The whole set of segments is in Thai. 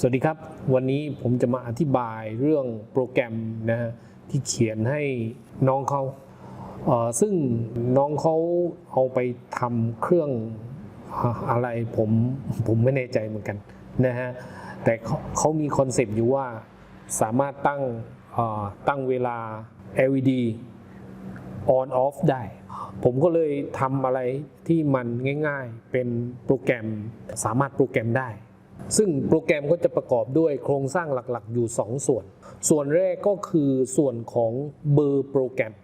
สวัสดีครับ วันนี้ผมจะมาอธิบายเรื่องโปรแกรมนะฮะที่เขียนให้น้องเขาเออซึ่งน้องเขาเอาไปทำเครื่องอะไรผมผมไม่แน่ใจเหมือนกันนะฮะแต่เขาเขามีคอนเซปต์อยู่ว่าสามารถตั้งตั้งเวลา LED on off ได้ ผมก็เลยทำอะไรที่มันง่ายๆ เป็นโปรแกรมสามารถโปรแกรมได้ ซึ่งโปรแกรมก็จะประกอบด้วยโครงสร้างหลักๆ อยู่ 2 ส่วน ส่วนแรกก็คือส่วนของเบอร์โปรแกรม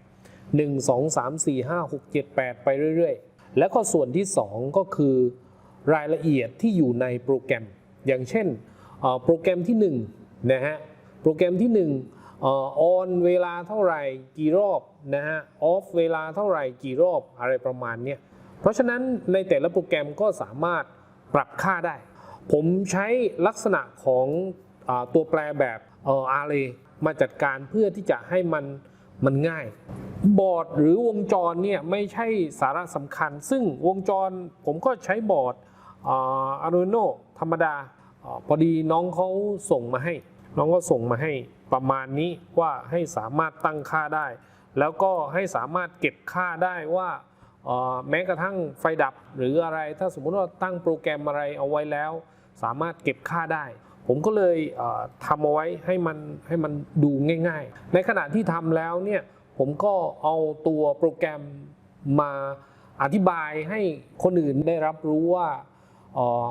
1 2 3 4 5 6 7 8 ไปเรื่อยๆ แล้วก็ส่วนที่ 2 ก็คือรายละเอียดที่อยู่ในโปรแกรม อย่างเช่นโปรแกรมที่1นะฮะ โปรแกรมที่1ออ on เวลาเท่าไหร่กี่รอบนะฮะ off เวลาเท่าไหร่กี่รอบอะไรประมาณเนี้ยเพราะฉะนั้นในแต่ละโปรแกรมก็สามารถปรับค่าได้ ผมใช้ลักษณะของอตัวแปรแบบอ่อ array มาจัดการเพื่อที่จะให้มันมันง่าย บอร์ดหรือวงจรเนี่ยไม่ใช่สาระสำคัญ ซึ่งวงจรผมก็ใช้บอร์ดอาร์ดูโนธรรมดาอพอดีน้องเขาส่งมาให้ น้องก็ส่งมาให้ประมาณนี้ว่าให้สามารถตั้งค่าได้ แล้วก็ให้สามารถเก็บค่าได้ว่า แม้กระทั่งไฟดับหรืออะไร ถ้าสมมุติว่าตั้งโปรแกรมอะไรเอาไว้แล้ว สามารถเก็บค่าได้ ผมก็เลยทำเอาไว้ให้มันให้มันดูง่าย ๆ ในขณะที่ทำแล้วเนี่ยผมก็เอาตัวโปรแกรมมาอธิบายให้คนอื่นได้รับรู้ว่า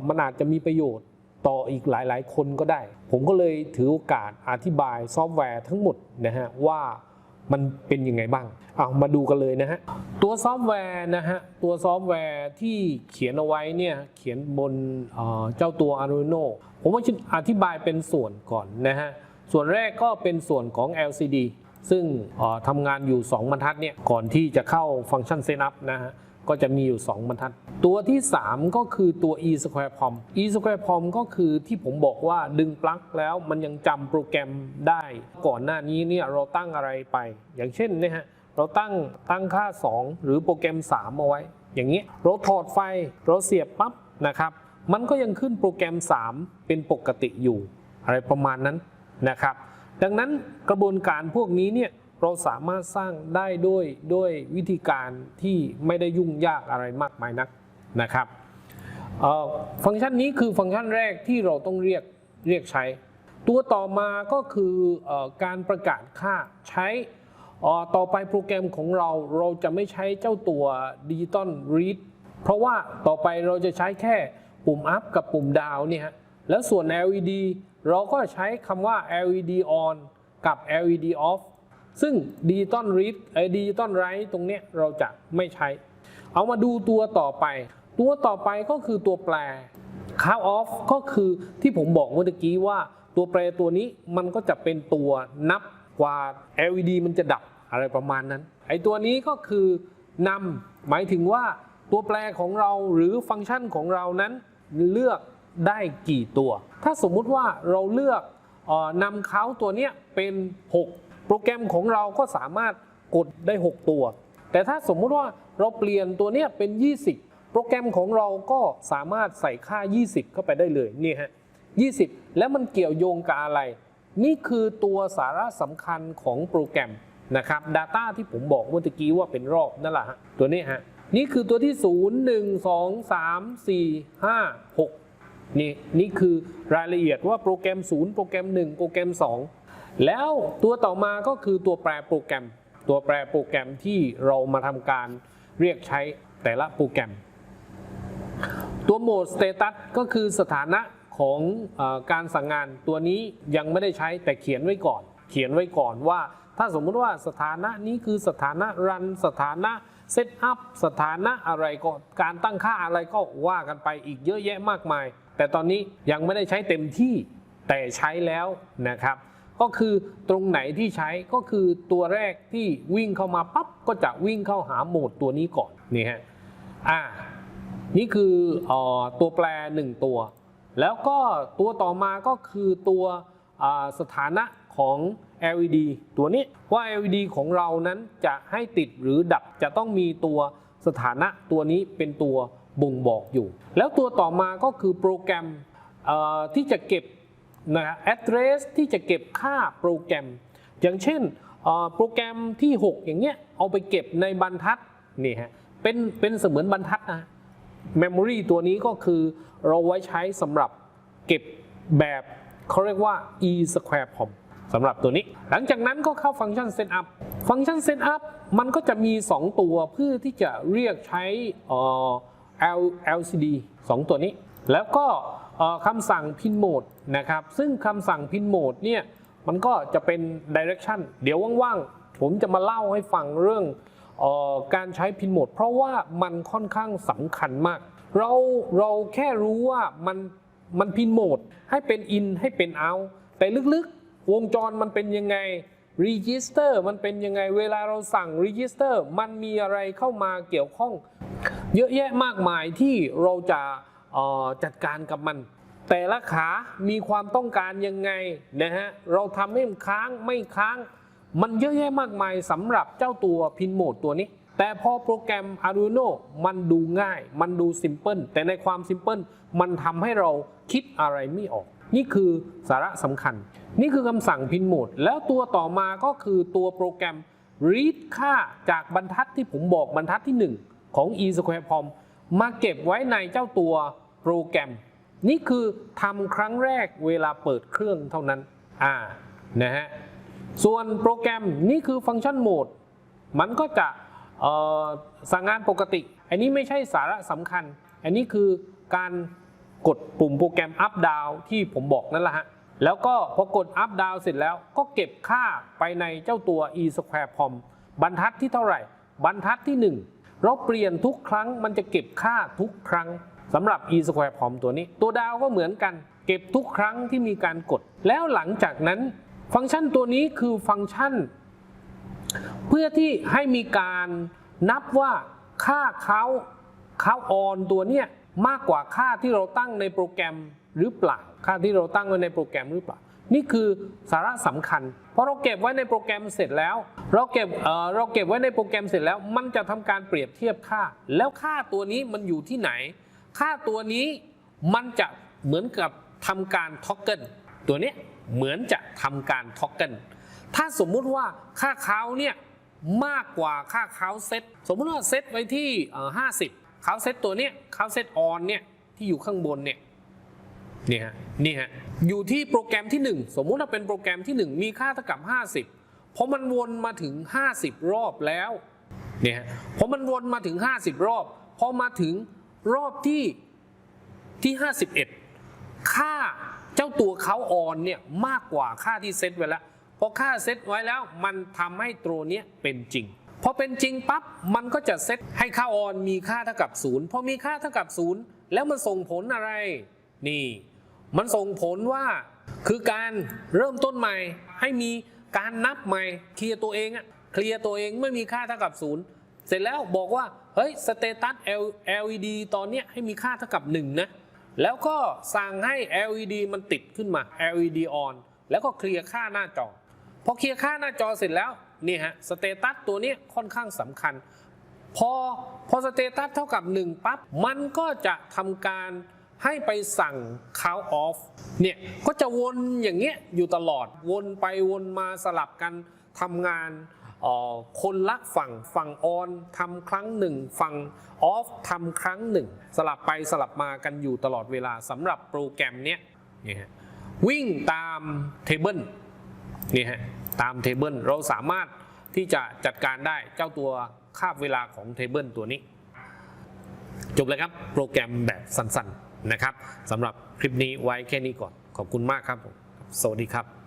มันอาจจะมีประโยชน์ต่ออีกหลายๆ คนก็ได้ ผมก็เลยถือโอกาสอธิบายซอฟต์แวร์ทั้งหมดนะฮะว่า มันเป็นยังไงบ้าง เอามาดูกันเลยนะฮะ ตัวซอฟต์แวร์นะฮะ ตัวซอฟต์แวร์ที่เขียนเอาไว้เนี่ย เขียนบนเเจ้าตัว Arduino ผมว่าอธิบายเป็นส่วนก่อนนะฮะ ส่วนแรกก็เป็นส่วนของ LCD ซึ่งทำงานอยู่ 2 บรรทัดเนี่ย ก่อนที่จะเข้าฟังก์ชันเซตอัพนะฮะ ก็จะมีอยู่ 2 บรรทัด ตัวที่ 3 ก็คือตัว e square pom e square pom ก็คือที่ผมบอกว่าดึงปลั๊กแล้วมันยังจำโปรแกรมได้ ก่อนหน้านี้เนี่ยเราตั้งอะไรไป อย่างเช่นนี่ยฮะเราตั้งตั้งค่า 2 หรือโปรแกรม 3 เอาไว้ อย่างนี้เราถอดไฟเราเสียบปั๊บนะครับ มันก็ยังขึ้นโปรแกรม 3 เป็นปกติอยู่ อะไรประมาณนั้นนะครับ ดังนั้นกระบวนการพวกนี้เนี่ย เราสามารถสร้างได้ด้วยด้วยวิธีการที่ไม่ได้ยุ่งยากอะไรมากมายนักนะครับฟังก์ชันนี้คือฟังก์ชันแรกที่เราต้องเรียกเรียกใช้ ตัวต่อมาก็คืออการประกาศค่าใช้ต่อไปโปรแกรมของเราเราจะไม่ใช้เจ้าตัวดิจิตอลรีดเพราะว่าต่อไปเราจะใช้แค่ปุ่ม up กับปุ่ม down เนี่ยฮะแล้วส่วน LED เราก็ใช้คำว่า LED on กับ LED off ซึ่งดิจิตอลรีดไอ้ดิจิตอลไรตรงเนี้ยเราจะไม่ใช้ เอามาดูตัวต่อไป ตัวต่อไปก็คือตัวแปร count off ก็คือที่ผมบอกเมื่อกี้ว่า ตัวแปรตัวนี้มันก็จะเป็นตัวนับกว่า LED มันจะดับอะไรประมาณนั้น ไอ้ตัวนี้ก็คือนำหมายถึงว่าตัวแปรของเราหรือฟังก์ชันของเรานั้นเลือกได้กี่ตัว ถ้าสมมุติว่าเราเลือกออนำเขาตัวเนี้ยเป็น 6 โปรแกรมของเราก็สามารถกดได้ 6 ตัว แต่ถ้าสมมุติว่าเราเปลี่ยนตัวเนี้ยเป็น 20 โปรแกรมของเราก็สามารถใส่ค่า 20 เข้าไปได้เลยนี่ฮะ20 แล้วมันเกี่ยวโยงกับอะไร นี่คือตัวสาระสำคัญของโปรแกรมนะครับ Data ที่ผมบอกเมื่อกี้ว่าเป็นรอบนั่นแหละฮะตัวนี้ฮะนี่คือตัวที่ 0 1 2 3 4 5 6 นี่นี่คือรายละเอียดว่าโปรแกรม 0 โปรแกรม 1 โปรแกรม 2 แล้วตัวต่อมาก็คือตัวแปรโปรแกรม ตัวแปรโปรแกรมที่เรามาทำการเรียกใช้แต่ละโปรแกรม ตัวโหมด Status ก็คือสถานะของออการสั่งงานตัวนี้ยังไม่ได้ใช้แต่เขียนไว้ก่อน เขียนไว้ก่อนว่า ถ้าสมมุติว่าสถานะนี้คือสถานะรันสถานะเซตอัพสถานะอะไรก็การตั้งค่าอะไรก็ว่ากันไปอีกเยอะแยะมากมาย แต่ตอนนี้ยังไม่ได้ใช้เต็มที่แต่ใช้แล้วนะครับ ก็คือตรงไหนที่ใช้ก็คือตัวแรกที่วิ่งเข้ามาปั๊บก็จะวิ่งเข้าหาโหมดตัวนี้ก่อนนี่ฮะอ่านี่คือออตัวแปร 1 ตัว แล้วก็ตัวต่อมาก็คือตัวสถานะของ LED ตัวนี้ว่า LED ของเรานั้นจะให้ติดหรือดับจะต้องมีตัวสถานะตัวนี้เป็นตัวบ่งบอกอยู่ แล้วตัวต่อมาก็คือโปรแกรมที่จะเก็บ นะฮะ address ที่จะเก็บค่าโปรแกรม อย่างเช่นโปรแกรมที่ 6 อย่างเงี้ยเอาไปเก็บในบรรทัดนี่ฮะเป็นเป็นเสมือนบรรทัดนะ memory ตัวนี้ก็คือเราไว้ใช้สำหรับเก็บแบบเขาเรียกว่า e square pom สำหรับตัวนี้ หลังจากนั้นก็เข้าฟังก์ชัน setup ฟังก์ชัน setup มันก็จะมี 2 ตัวเพื่อที่จะเรียกใช้ LCD 2 ตัวนี้ แล้วก็ คำสั่ง pin mode นะครับ ซึ่งคำสั่ง pin mode เนี่ยมันก็จะเป็น direction เดี๋ยวว่างๆ ผมจะมาเล่าให้ฟังเรื่องออการใช้ pin mode เพราะว่ามันค่อนข้างสำคัญมาก เราเราแค่รู้ว่ามันมัน pin mode ให้เป็น in ให้เป็น out แต่ลึกๆ วงจรมันเป็นยังไง register มันเป็นยังไงเวลาเราสั่ง register มันมีอะไรเข้ามาเกี่ยวข้อง เยอะแยะมากมายที่เราจะ จัดการกับมัน แต่ละขามีความต้องการยังไงนะฮะเราทำให้มันค้างไม่ค้าง มันเยอะแยะมากมายสำหรับเจ้าตัวพินโหมดตัวนี้ แต่พอโปรแกรม Arduino มันดูง่าย มันดูซิมเพิลแต่ในความซิมเพิลมันทำให้เราคิดอะไรไม่ออก นี่คือสาระสำคัญ นี่คือคำสั่งพินโหมด แล้วตัวต่อมาก็คือตัวโปรแกรม read ค่าจากบรรทัดที่ผมบอกบรรทัดที่ 1 ของ e square pom มาเก็บไว้ในเจ้าตัว โปรแกรม นี่คือทำครั้งแรกเวลาเปิดเครื่องเท่านั้นอ่านะฮะส่วนโปรแกรมนี่คือฟังก์ชันโหมด มันก็จะสั่งงานปกติ อันนี้ไม่ใช่สาระสำคัญ อันนี้คือการกดปุ่มโปรแกรม up down ที่ผมบอกนั่นแหละฮะ แล้วก็พอกด up down เสร็จแล้วก็เก็บค่าไปในเจ้าตัว e square pom บรรทัดที่เท่าไหร่ บรรทัดที่ 1 เราเปลี่ยนทุกครั้งมันจะเก็บค่าทุกครั้ง สำหรับ e square pom ตัวนี้ ตัวดาวก็เหมือนกัน เก็บทุกครั้งที่มีการกด แล้วหลังจากนั้น ฟังก์ชันตัวนี้คือฟังก์ชัน เพื่อที่ให้มีการนับว่าค่าเขาเขาออนตัวเนี้ยมากกว่าค่าที่เราตั้งในโปรแกรมหรือเปล่า ค่าที่เราตั้งไว้ในโปรแกรมหรือเปล่า นี่คือสาระสำคัญเพราะเราเก็บไว้ในโปรแกรมเสร็จแล้ว เราเก็บเอ่อเราเก็บไว้ในโปรแกรมเสร็จแล้ว มันจะทำการเปรียบเทียบค่า แล้วค่าตัวนี้มันอยู่ที่ไหน ค่าตัวนี้มันจะเหมือนกับทำการท็อกเกิลตัวนี้เหมือนจะทำการท็อกเกิลถ้าสมมุติว่าค่าเขาเนี่ยมากกว่าค่าเขาเซตสมมุติว่าเซตไว้ที่ห้าสิบเขาเซตตัวเนี้ยเขาเซตออนเนี่ยที่อยู่ข้างบนเนี่ยนี่ฮะนี่ฮะอยู่ที่โปรแกรมที่ 1 สมมุติว่าเป็นโปรแกรมที่ 1 มีค่าเท่ากับ 50พอมันวนมาถึง 50 รอบแล้วเนี่ยฮะพอมันวนมาถึง 50 รอบพอมาถึง รอบที่ที่51ค่าเจ้าตัวเขาออนเนี่ยมากกว่าค่าที่เซตไว้แล้วพอค่าเซตไว้แล้วมันทำให้ตัวเนี้ยเป็นจริงพอเป็นจริงปั๊บมันก็จะเซตให้ค่าออนมีค่าเท่ากับศูนย์พอมีค่าเท่ากับศูนย์แล้วมันส่งผลอะไร นี่ มันส่งผลว่าคือการเริ่มต้นใหม่ให้มีการนับใหม่เคลียร์ตัวเองอะเคลียร์ตัวเองไม่มีค่าเท่ากับศูนย์ เสร็จแล้วบอกว่า เฮ้ยสเตตัส LED ตอนเนี้ยให้มีค่าเท่ากับ1นะแล้วก็สั่งให้ LED มันติดขึ้นมา LED on แล้วก็เคลียร์ค่าหน้าจอ พอเคลียร์ค่าหน้าจอเสร็จแล้วนี่ฮะสเตตัสตัวนี้ค่อนข้างสำคัญ พอพอสเตตัสเท่ากับ 1 ปั๊บ มันก็จะทำการให้ไปสั่ง count off เนี่ยก็จะวนอย่างเงี้ยอยู่ตลอดวนไปวนมาสลับกันทำงาน คนละฝั่งฝั่ง on ทำครั้งหนึ่งฝั่ง off ทำครั้งหนึ่ง สลับไปสลับมากันอยู่ตลอดเวลาสำหรับโปรแกรมเนี้ยนี่ฮะวิ่งตามเทเบิลนี่ฮะตามเทเบิลเราสามารถที่จะจัดการได้เจ้าตัวคาบเวลาของเทเบิลตัวนี้ จบเลยครับโปรแกรมแบบสั้นๆนะครับสำหรับคลิปนี้ไว้แค่นี้ก่อนขอบคุณมากครับ สวัสดีครับ